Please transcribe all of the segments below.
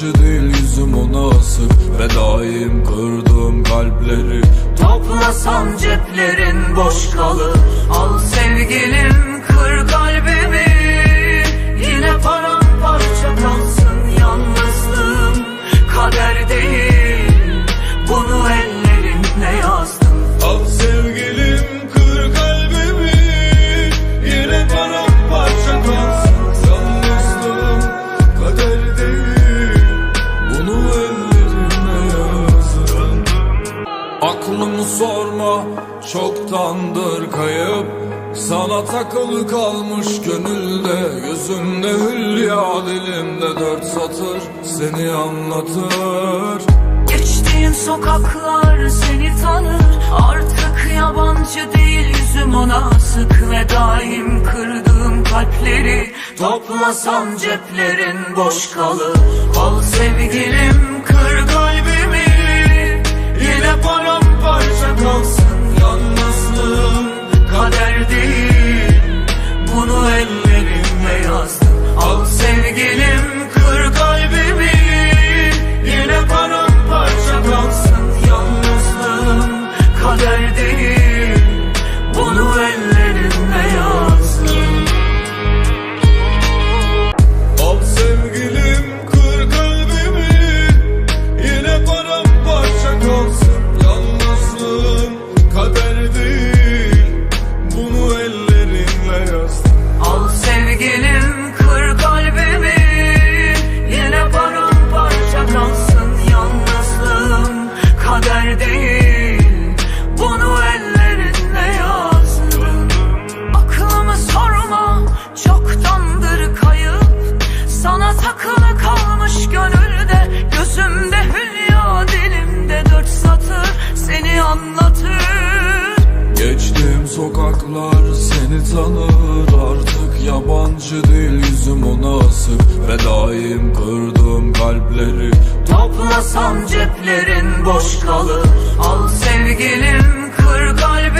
Yabancı değil yüzüm ona asık. Ve daim kırdığım kalpleri. Toplasan ceplerin boş kalır. Al sevgilim kır kalbimi Aklımı sorma çoktandır kayıp. Sana takılı kalmış gönülde Gözümde hülya dilimde dört satır Seni anlatır. Geçtiğim sokaklar seni tanır. Artık yabancı değil yüzüm ona sık Ve daim kırdığım kalpleri. Toplasan ceplerin boş kalır. Al sevgilim kır kalbimi. Yine paramparça kalsın Yalnızlığım kader değil sokaklar seni tanır. Artık yabancı değil yüzüm ona asık. Ve daim kırdığım kalpleri Toplasan ceplerin boş kalır. Al sevgilim kır kalbimi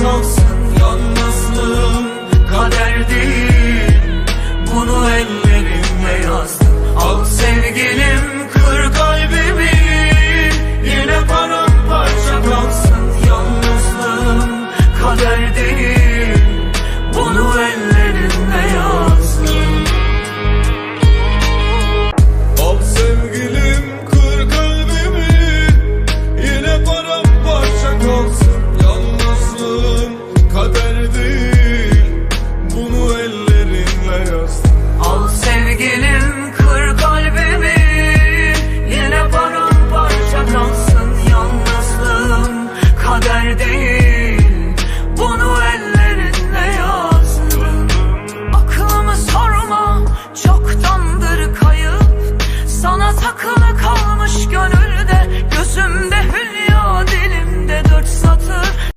close